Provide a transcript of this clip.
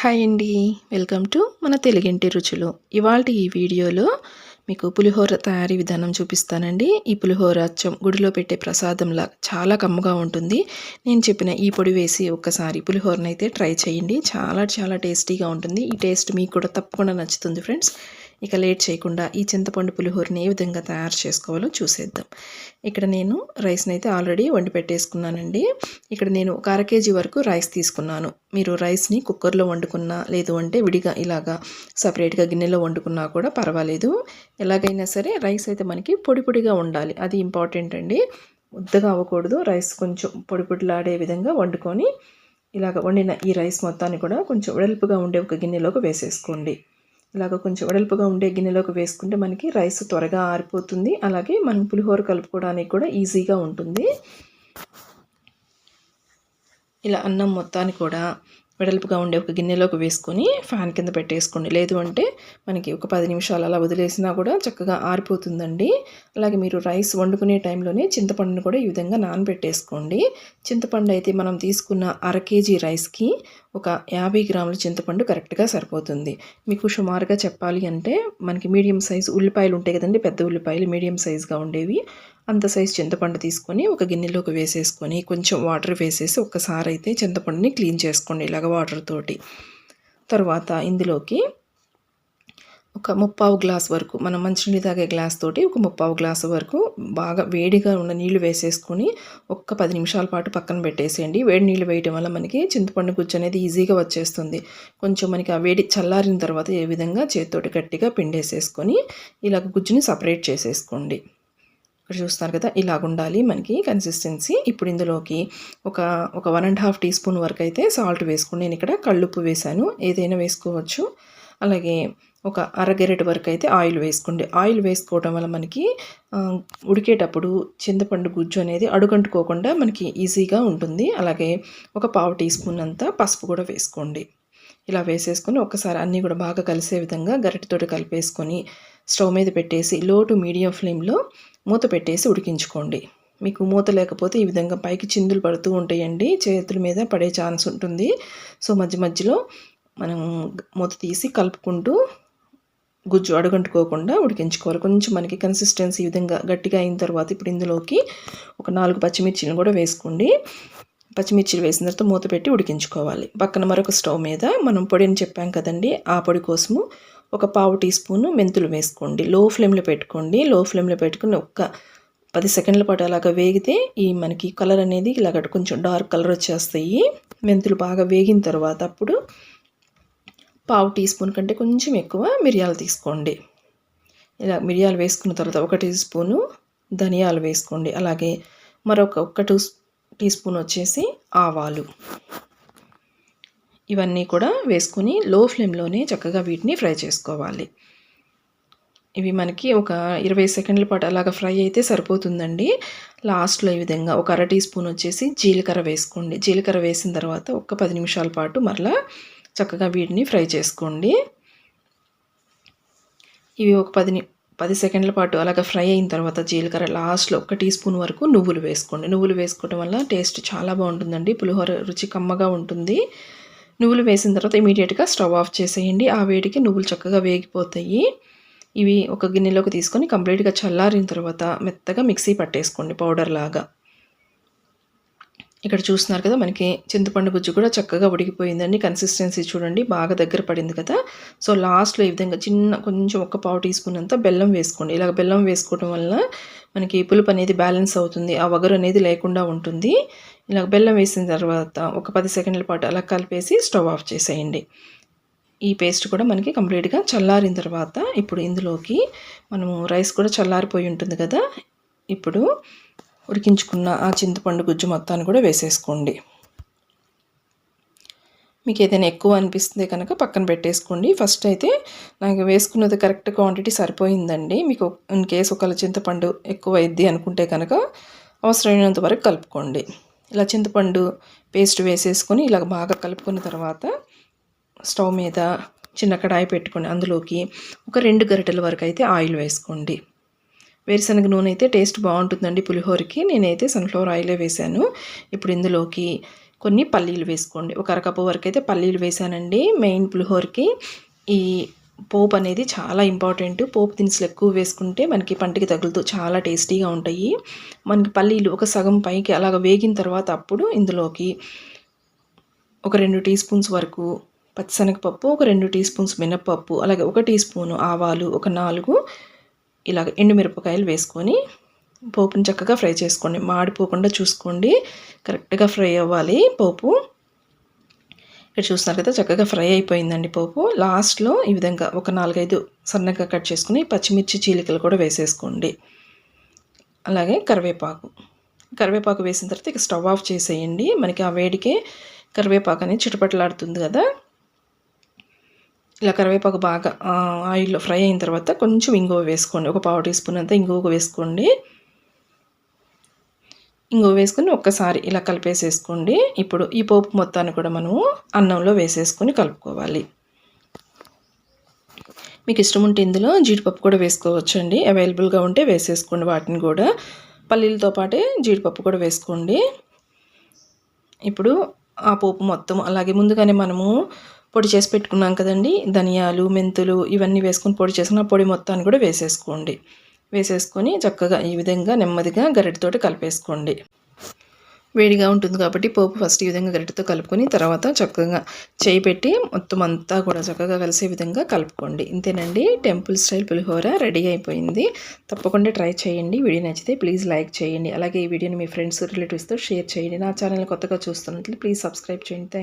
Hi అండి. Welcome to మన తెలుగింటి రుచులు. ఇవాళ ఈ వీడియోలో మీకు పులిహోర తయారీ విధానం చూపిస్తానండి. ఈ పులిహోర అచ్చం గుడిలో పెట్టే ప్రసాదంలా చాలా కమ్మగా ఉంటుంది. నేను చెప్పిన ఈ పొడి వేసి ఒక్కసారి పులిహోరనైతే ట్రై చేయండి. చాలా చాలా టేస్టీగా ఉంటుంది. ఈ టేస్ట్ మీకు కూడా తప్పకుండా నచ్చుతుంది ఫ్రెండ్స్. ఇక లేట్ చేయకుండా ఈ చింతపండు పులిహోరని ఏ విధంగా తయారు చేసుకోవాలో చూసేద్దాం. ఇక్కడ నేను రైస్ని అయితే ఆల్రెడీ వండి పెట్టేసుకున్నానండి. ఇక్కడ నేను ఒక అర కేజీ వరకు రైస్ తీసుకున్నాను. మీరు రైస్ని కుక్కర్లో వండుకున్నా లేదు అంటే విడిగా ఇలాగా సపరేట్గా గిన్నెలో వండుకున్నా కూడా పర్వాలేదు. ఎలాగైనా సరే రైస్ అయితే మనకి పొడి పొడిగా ఉండాలి. అది ఇంపార్టెంట్ అండి. ముద్దగా అవ్వకూడదు. రైస్ కొంచెం పొడి పొడిలాడే విధంగా వండుకొని ఇలాగ వండిన ఈ రైస్ మొత్తాన్ని కూడా కొంచెం వెడల్పుగా ఉండే ఒక గిన్నెలోకి వేసేసుకోండి. ఇలాగ కొంచెం వెడల్పుగా ఉండే గిన్నెలోకి వేసుకుంటే మనకి రైస్ త్వరగా ఆరిపోతుంది. అలాగే మనం పులిహోర కలుపుకోవడానికి కూడా ఈజీగా ఉంటుంది. ఇలా అన్నం మొత్తాన్ని కూడా వెడల్పుగా ఉండే ఒక గిన్నెలోకి వేసుకొని ఫ్యాన్ కింద పెట్టేసుకోండి. లేదు అంటే మనకి ఒక పది నిమిషాలు అలా వదిలేసినా కూడా చక్కగా ఆరిపోతుందండి. అలాగే మీరు రైస్ వండుకునే టైంలోనే చింతపండును కూడా ఈ విధంగా నానబెట్టేసుకోండి. చింతపండు అయితే మనం తీసుకున్న అర కేజీ రైస్కి ఒక యాభై గ్రాముల చింతపండు కరెక్ట్గా సరిపోతుంది. మీకు సుమారుగా చెప్పాలి అంటే మనకి మీడియం సైజు ఉల్లిపాయలు ఉంటాయి కదండి పెద్ద ఉల్లిపాయలు మీడియం సైజుగా ఉండేవి. అంత సైజు చింతపండు తీసుకొని ఒక గిన్నెలోకి వేసేసుకొని కొంచెం వాటర్ వేసేసి ఒక్కసారి అయితే చింతపండుని క్లీన్ చేసుకోండి ఇలాగ వాటర్ తోటి. తర్వాత ఇందులోకి ఒక ముప్పావు గ్లాస్ వరకు మనం మంచినీళ్ళు తాగే గ్లాస్ తోటి ఒక ముప్పావు గ్లాస్ వరకు బాగా వేడిగా ఉన్న నీళ్ళు వేసేసుకొని ఒక్క పది నిమిషాల పాటు పక్కన పెట్టేసేయండి. వేడి నీళ్ళు వేయటం వల్ల మనకి చింతపండు గుజ్జు అనేది ఈజీగా వచ్చేస్తుంది. కొంచెం మనకి ఆ వేడి చల్లారిన తర్వాత ఏ విధంగా చేతితోటి గట్టిగా పిండేసేసుకొని ఇలాగ గుజ్జుని సపరేట్ చేసేసుకోండి. ఇక్కడ చూస్తున్నారు కదా ఇలాగ ఉండాలి మనకి కన్సిస్టెన్సీ ఇప్పుడు ఇందులోకి ఒక ఒక one and half teaspoon వరకు అయితే సాల్ట్ వేసుకోండి. నేను ఇక్కడ కళ్ళుప్పు వేశాను. ఏదైనా వేసుకోవచ్చు. అలాగే ఒక అరగెరటి వరకు అయితే ఆయిల్ వేసుకోండి. ఆయిల్ వేసుకోవడం వల్ల మనకి ఉడికేటప్పుడు చింతపండు గుజ్జు అనేది అడుగంటుకోకుండా మనకి ఈజీగా ఉంటుంది. అలాగే ఒక పావు టీ స్పూన్ అంతా పసుపు కూడా వేసుకోండి. ఇలా వేసేసుకొని ఒకసారి అన్నీ కూడా బాగా కలిసే విధంగా గరిటెతోటి కలిపేసుకొని స్టవ్ మీద పెట్టేసి లో టు మీడియం ఫ్లేమ్లో మూత పెట్టేసి ఉడికించుకోండి. మీకు మూత లేకపోతే ఈ విధంగా పైకి చిందులు పడుతూ ఉంటాయండి. చేతుల మీద పడే ఛాన్స్ ఉంటుంది. సో మధ్య మధ్యలో మనం మూత తీసి కలుపుకుంటూ గుజ్జు అడుగంటుకోకుండా ఉడికించుకోవాలి. కొంచెం మనకి కన్సిస్టెన్సీ ఈ విధంగా గట్టిగా అయిన తర్వాత ఇప్పుడు ఇందులోకి ఒక నాలుగు పచ్చిమిర్చిని కూడా వేసుకోండి. పచ్చిమిర్చిలు వేసిన తర్వాత మూత పెట్టి ఉడికించుకోవాలి. పక్కన మరొక స్టవ్ మీద మనం పొడిని చెప్పాం కదండి ఆ పొడి కోసము ఒక పావు టీ స్పూను మెంతులు వేసుకోండి. లో ఫ్లేమ్లో పెట్టుకోండి. లో ఫ్లేమ్లో పెట్టుకుని ఒక్క పది సెకండ్ల పాటు అలాగా వేగితే ఈ మనకి కలర్ అనేది ఇలాగ కొంచెం డార్క్ కలర్ వచ్చేస్తాయి. మెంతులు బాగా వేగిన తర్వాత అప్పుడు పావు టీ స్పూన్ కంటే కొంచెం ఎక్కువ మిరియాలు తీసుకోండి. ఇలా మిరియాలు వేసుకున్న తర్వాత ఒక టీ స్పూను ధనియాలు వేసుకోండి. అలాగే మరొక ఒక టూ టీ స్పూన్ వచ్చేసి ఆవాలు. ఇవన్నీ కూడా వేసుకొని లో ఫ్లేమ్లోనే చక్కగా వీటిని ఫ్రై చేసుకోవాలి. ఇవి మనకి ఒక ఇరవై సెకండ్ల పాటు అలాగ ఫ్రై అయితే సరిపోతుందండి. లాస్ట్లో ఈ విధంగా ఒక అర టీ స్పూన్ వచ్చేసి జీలకర్ర వేసుకోండి. జీలకర్ర వేసిన తర్వాత ఒక పది నిమిషాల పాటు మరలా చక్కగా వీటిని ఫ్రై చేసుకోండి. ఇవి ఒక పది పది సెకండ్ల పాటు అలాగ ఫ్రై అయిన తర్వాత జీలకర్ర లాస్ట్లో ఒక టీ స్పూన్ వరకు నువ్వులు వేసుకోండి. నువ్వులు వేసుకోవడం వల్ల టేస్ట్ చాలా బాగుంటుందండి. పులిహోర రుచి కమ్మగా ఉంటుంది. నువ్వులు వేసిన తర్వాత ఇమీడియట్గా స్టవ్ ఆఫ్ చేసేయండి. ఆ వేడికి నువ్వులు చక్కగా వేగిపోతాయి. ఇవి ఒక గిన్నెలోకి తీసుకొని కంప్లీట్గా చల్లారిన తర్వాత మెత్తగా మిక్సీ పట్టేసుకోండి పౌడర్ లాగా. ఇక్కడ చూస్తున్నారు కదా మనకి చింతపండు గుజ్జు కూడా చక్కగా ఉడికిపోయిందండి. కన్సిస్టెన్సీ చూడండి బాగా దగ్గర పడింది కదా. సో లాస్ట్లో ఈ విధంగా చిన్న కొంచెం ఒక పావు టీ స్పూన్ అంతా బెల్లం వేసుకోండి. ఇలాగ బెల్లం వేసుకోవడం వల్ల మనకి పులుపు అనేది బ్యాలెన్స్ అవుతుంది. ఆ వగరు అనేది లేకుండా ఉంటుంది. ఇలా బెల్లం వేసిన తర్వాత ఒక పది సెకండ్ల పాటు అలా కలిపేసి స్టవ్ ఆఫ్ చేసేయండి. ఈ పేస్ట్ కూడా మనకి కంప్లీట్గా చల్లారిన తర్వాత ఇప్పుడు ఇందులోకి మనము రైస్ కూడా చల్లారిపోయి ఉంటుంది కదా. ఇప్పుడు ఉడికించుకున్న ఆ చింతపండు గుజ్జు మొత్తాన్ని కూడా వేసేసుకోండి. మీకు ఏదైనా ఎక్కువ అనిపిస్తుంది కనుక పక్కన పెట్టేసుకోండి. ఫస్ట్ అయితే నాకు వేసుకున్నది కరెక్ట్ క్వాంటిటీ సరిపోయిందండి. మీకు ఇన్ కేసు ఒకళ్ళ చింతపండు ఎక్కువ అయింది అనుకుంటే కనుక అవసరమైనంత వరకు కలుపుకోండి. ఇలా చింతపండు పేస్ట్ వేసేసుకొని ఇలా బాగా కలుపుకున్న తర్వాత స్టవ్ మీద చిన్న కడాయి పెట్టుకొని అందులోకి ఒక రెండు గరిటెల వరకు అయితే ఆయిల్ వేసుకోండి. వేరుశనగ నూనె అయితే టేస్ట్ బాగుంటుందండి పులిహోరకి. నేనైతే సన్ఫ్లవర్ ఆయిలే వేశాను. ఇప్పుడు ఇందులోకి కొన్ని పల్లీలు వేసుకోండి. ఒక అరకప్పు వరకు అయితే పల్లీలు వేసానండి మెయిన్ పులిహోరకి. ఈ పోపు అనేది చాలా ఇంపార్టెంట్. పోపు దినుసులు ఎక్కువ వేసుకుంటే మనకి పంటికి తగులుతూ చాలా టేస్టీగా ఉంటాయి. మనకి పల్లీలు ఒక సగం పైకి అలాగ వేగిన తర్వాత అప్పుడు ఇందులోకి ఒక రెండు టీ స్పూన్స్ వరకు పచ్చిశనగపప్పు ఒక రెండు టీ స్పూన్స్ మినప్పప్పు అలాగే ఒక టీ స్పూను ఆవాలు ఒక నాలుగు ఇలాగ ఎండుమిరపకాయలు వేసుకొని పోపుని చక్కగా ఫ్రై చేసుకోండి. మాడిపోకుండా చూసుకోండి. కరెక్ట్గా ఫ్రై అవ్వాలి పోపు. ఇక్కడ చూస్తున్నారు కదా చక్కగా ఫ్రై అయిపోయిందండి పోపు. లాస్ట్లో ఈ విధంగా ఒక నాలుగైదు సన్నగా కట్ చేసుకుని పచ్చిమిర్చి చీలికలు కూడా వేసేసుకోండి. అలాగే కరివేపాకు. కరివేపాకు వేసిన తర్వాత ఇక స్టవ్ ఆఫ్ చేసేయండి. మనకి ఆ వేడికే కరివేపాకు అనేది చిటపటలాడుతుంది కదా. ఇలా కరివేపాకు బాగా ఆయిల్లో ఫ్రై అయిన తర్వాత కొంచెం ఇంగువ వేసుకోండి. ఒక పావు టీ స్పూన్ అంతా ఇంగువ వేసుకోండి. ఇంగువ వేసుకొని ఒక్కసారి ఇలా కలిపేసేసుకోండి. ఇప్పుడు ఈ పోపు మొత్తాన్ని కూడా మనము అన్నంలో వేసేసుకొని కలుపుకోవాలి. మీకు ఇష్టం ఉంటే ఇందులో జీడిపప్పు కూడా వేసుకోవచ్చండి. అవైలబుల్గా ఉంటే వేసేసుకోండి వాటిని కూడా. పల్లీలతో పాటే జీడిపప్పు కూడా వేసుకోండి. ఇప్పుడు ఆ పోపు మొత్తం అలాగే ముందుగానే మనము పొడి చేసి పెట్టుకున్నాం కదండి. ధనియాలు మెంతులు ఇవన్నీ వేసుకొని పొడి చేసుకున్న పొడి మొత్తాన్ని కూడా వేసేసుకోండి. వేసేసుకొని చక్కగా ఈ విధంగా నెమ్మదిగా గరిటతోటి కలిపేసుకోండి. వేడిగా ఉంటుంది కాబట్టి పోపు ఫస్ట్ ఈ విధంగా గరిటతో కలుపుకొని తర్వాత చక్కగా చేయి పెట్టి మొత్తం అంతా కూడా చక్కగా కలిసే విధంగా కలుపుకోండి. ఇంతేనండి. టెంపుల్ స్టైల్ పులిహోర రెడీ అయిపోయింది. తప్పకుండా ట్రై చేయండి. వీడియో నచ్చితే ప్లీజ్ లైక్ చేయండి. అలాగే ఈ వీడియోని మీ ఫ్రెండ్స్ రిలేటివ్స్తో షేర్ చేయండి. నా ఛానల్ కొత్తగా చూస్తున్నట్లు ప్లీజ్ సబ్స్క్రైబ్ చేయండి.